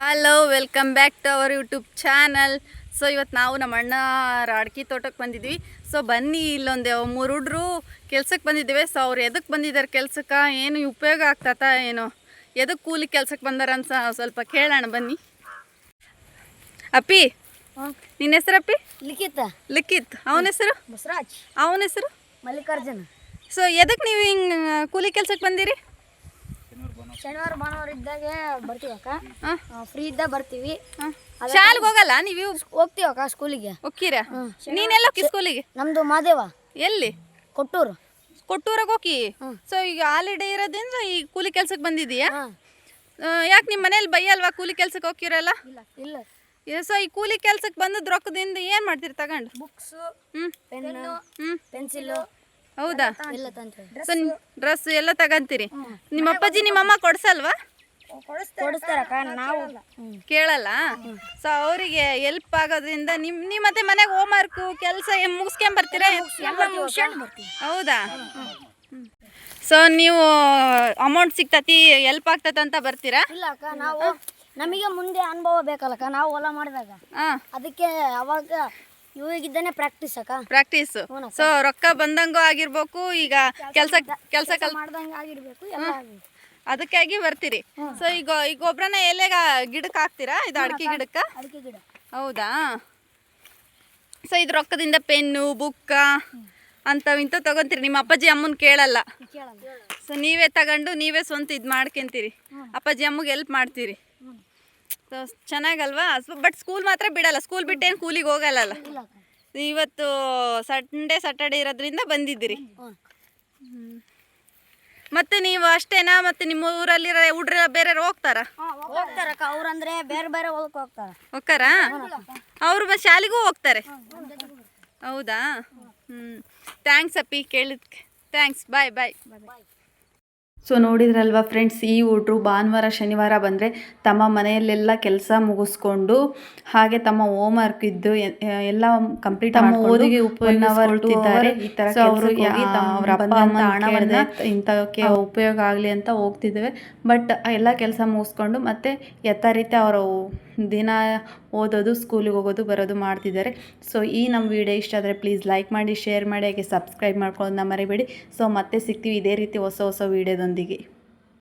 Hello welcome back to our YouTube channel so ಇವತ್ತು ನಾವು ನಮ್ಮ ಅಣ್ಣ ರಾಡ್ಕಿ ತೋಟಕ್ಕೆ ಬಂದಿದ್ವಿ. ಸೊ ಬನ್ನಿ ಇಲ್ಲೊಂದು ಮೂರು ಹುಡ್ರು ಕೆಲ್ಸಕ್ಕೆ ಬಂದಿದ್ದೇವೆ. ಸೊ ಅವ್ರು ಎದಕ್ಕೆ ಬಂದಿದ್ದಾರೆ ಕೆಲ್ಸಕ್ಕೆ? ಏನು ಉಪಯೋಗ ಆಗ್ತತ ಏನು? ಎದಕ್ಕೆ ಕೂಲಿ ಕೆಲ್ಸಕ್ಕೆ ಬಂದಾರ ಅಂತ ಸ್ವಲ್ಪ ಕೇಳೋಣ ಬನ್ನಿ. ಅಪ್ಪಿ ನಿನ್ನ ಹೆಸರು ಅಪ್ಪಿ? ಲಿಖಿತ್. ಲಿಖಿತ್. ಅವನ ಹೆಸರು? ಅವನ ಹೆಸರು? ಮಲ್ಲಿಕಾರ್ಜುನ. ಸೊ ಎದಕ್ಕೆ ನೀವು ಹಿಂಗೆ ಕೂಲಿ ಕೆಲ್ಸಕ್ಕೆ ಬಂದಿರಿ? ಶನಿವಾರ ಭಾನುವಾರ ಇದ್ದಾಗ ಬರ್ತೀವಿ ಅಕ್ಕ. ಹಾಂ? ಫ್ರೀ ಇದ್ದಾಗ ಬರ್ತೀವಿ. ಶಾಲೆಗೆ ಹೋಗಲ್ಲ ನೀವು? ಹೋಗ್ತೀವಿ ಅಕ್ಕ ಸ್ಕೂಲಿಗೆ ಹೋಗ್ತೀರಾ? ನೀನೆಲ್ಲ ಹೋಗಿ ಸ್ಕೂಲಿಗೆ ನಮ್ದು ಮಾದೇವ. ಎಲ್ಲಿ? ಕೊಟ್ಟೂರು. ಕೊಟ್ಟೂರಾಗ ಹೋಗಿ? ಸೊ ಈಗ ಹಾಲಿಡೇ ಇರೋದ್ರಿಂದ ಈ ಕೂಲಿ ಕೆಲ್ಸಕ್ಕೆ ಬಂದಿದೀಯಾ ಯಾಕೆ ನಿಮ್ಮ ಮನೇಲಿ ಬೈಯಲ್ವಾ ಕೂಲಿ ಕೆಲ್ಸಕ್ಕೆ ಹೋಗಿರಲ್ಲ ಇಲ್ಲ ಇಲ್ಲ. ಸೊ ಈ ಕೂಲಿ ಕೆಲ್ಸಕ್ಕೆ ಬಂದದ ರೊಕ್ಕದಿಂದ ಏನು ಮಾಡ್ತೀರಿ ತಗೊಂಡು? ಬುಕ್ಸು ಹ್ಞೂ ಪೆನ್ನು ಹ್ಞೂ ಪೆನ್ಸಿಲು ಹೌದಾ? ಸೊ ಡ್ರೆಸ್ ಎಲ್ಲ ತಗಂತೀರಿ. ನಿಮ್ಮ ಅಪ್ಪಾಜಿ ನಿಮ್ಮಮ್ಮ ಕೊಡ್ಸಲ್ವಾ? ಕೊಡಿಸ್ತಾರಕ್ಕ ನಾವು ಕೇಳಲ್ಲ. ಸೊ ಅವರಿಗೆ ಹೆಲ್ಪ್ ಆಗೋದ್ರಿಂದ ನಿಮ್ ನೀವು ಮತ್ತೆ ಮನೆಗೆ ಹೋಮ್ ವರ್ಕ್ ಕೆಲಸ ಮುಗಿಸ್ಕೊಂಬರ್ತೀರಾ? ಹೌದಾ? ಸೊ ನೀವು ಅಮೌಂಟ್ ಸಿಗ್ತತಿ ಹೆಲ್ಪ್ ಆಗ್ತದ ಅಂತ ಬರ್ತೀರಾ? ಇಲ್ಲ ಅಕ್ಕ ನಾವು ನಮಗೆ ಮುಂದೆ ಅನುಭವ ಬೇಕಲ್ಲಕ್ಕ ನಾವು ಹೊಲ ಮಾಡಿದಾಗ. ಅದಕ್ಕೆ ಅವಾಗ ಇವಾಗಿದ್ದಾನೆ ಪ್ರಾಕ್ಟೀಸ್ ಅಕ್ಕ. ಪ್ರಾಕ್ಟೀಸ್ ಸೊ ರೊಕ್ಕ ಬಂದಂಗೂ ಆಗಿರ್ಬೇಕು ಈಗ ಕೆಲಸ ಕೆಲಸ ಕಲ್ ಮಾಡ್ದಂಗ ಆಗಿರ್ಬೇಕು ಎಲ್ಲ. ಅದಕ್ಕಾಗಿ ಬರ್ತೀರಿ. ಸೊ ಈಗ ಈ ಗೊಬ್ಬರನ ಎಲೆಗ ಗಿಡಕ್ಕೆ ಹಾಕ್ತೀರಾ? ಇದು ಅಡಿಕೆ ಗಿಡಕ್ಕೆ? ಅಡಿಕೆ ಗಿಡ. ಹೌದಾ? ಸೊ ಇದು ರೊಕ್ಕದಿಂದ ಪೆನ್ನು ಬುಕ್ಕ ಅಂಥವು ಇಂಥ ತಗೊಂತೀರಿ. ನಿಮ್ಮ ಅಪ್ಪಾಜಿ ಅಮ್ಮನ ಕೇಳಲ್ಲ. ಕೇಳಲ್ಲ. ಸೊ ನೀವೇ ತಗೊಂಡು ನೀವೇ ಸ್ವಂತ ಇದು ಮಾಡ್ಕೊಂತೀರಿ. ಅಪ್ಪಾಜಿ ಅಮ್ಮಗೆ ಹೆಲ್ಪ್ ಮಾಡ್ತೀರಿ. ಚೆನ್ನಾಗಲ್ವಾ? ಬಟ್ ಸ್ಕೂಲ್ ಮಾತ್ರ ಬಿಡಲ್ಲ. ಸ್ಕೂಲ್ ಬಿಟ್ಟೇನು ಕೂಲಿಗೆ ಹೋಗಲ್ಲ ಇವತ್ತು ಸಂಡೇ ಸ್ಯಾಟರ್ಡೇ ಇರೋದ್ರಿಂದ ಬಂದಿದ್ದೀರಿ. ಮತ್ತೆ ನೀವು ಅಷ್ಟೇನಾ? ಮತ್ತೆ ನಿಮ್ಮ ಊರಲ್ಲಿ ಹುಡ್ರ ಬೇರೆ ಹೋಗ್ತಾರ? ಹೋಗ್ತಾರಕ್ಕ ಅವ್ರಂದ್ರೆ ಬೇರೆ ಬೇರೆ ಹೊಲಕ್ಕೆ ಹೋಗ್ತಾರ. ಹೋಗ್ತಾರಾ? ಅವರು ಶಾಲೆಗೂ ಹೋಗ್ತಾರೆ? ಹೌದಾ? ಹ್ಞೂ ಥ್ಯಾಂಕ್ಸ್ ಅಪ್ಪಿ. ಕೇಳಿದ್ಕೆ. ಥ್ಯಾಂಕ್ಸ್ ಬಾಯ್ ಬಾಯ್ ಸೊ ನೋಡಿದ್ರಲ್ವಾ ಫ್ರೆಂಡ್ಸ್ ಈ ಹುಡ್ರು ಭಾನುವಾರ ಶನಿವಾರ ಬಂದರೆ ತಮ್ಮ ಮನೆಯಲ್ಲೆಲ್ಲ ಕೆಲಸ ಮುಗಿಸ್ಕೊಂಡು ಹಾಗೆ ತಮ್ಮ ಹೋಮ್ ವರ್ಕ್ ಇದ್ದು ಎಲ್ಲ ಕಂಪ್ಲೀಟ್ ತಮ್ಮ ಓದಿಗೆ ಉಪಯೋಗಿಸ್ಕೊಳ್ತಿದ್ದಾರೆ. ಈ ಥರ ಅವರು ಅವ್ರ ಅಪ್ಪ ಅಮ್ಮ ಹಣವನ್ನು ಇಂಥಕ್ಕೆ ಉಪಯೋಗ ಆಗಲಿ ಅಂತ ಹೋಗ್ತಿದ್ದೇವೆ. ಬಟ್ ಎಲ್ಲ ಕೆಲಸ ಮುಗಿಸ್ಕೊಂಡು ಮತ್ತೆ ಯಥಾರೀತಿ ಅವರ ದಿನ ಓದೋದು ಸ್ಕೂಲಿಗೆ ಹೋಗೋದು ಬರೋದು ಮಾಡ್ತಿದ್ದಾರೆ. ಸೊ ಈ ನಮ್ಮ ವಿಡಿಯೋ ಇಷ್ಟ ಆದರೆ ಪ್ಲೀಸ್ ಲೈಕ್ ಮಾಡಿ ಶೇರ್ ಮಾಡಿ ಹಾಗೆ ಸಬ್ಸ್ಕ್ರೈಬ್ ಮಾಡ್ಕೊಳ್ಳೋದನ್ನ ಮರಿಬೇಡಿ. ಸೊ ಮತ್ತೆ ಸಿಗ್ತೀವಿ ಇದೇ ರೀತಿ ಹೊಸ ಹೊಸ باندھی گئی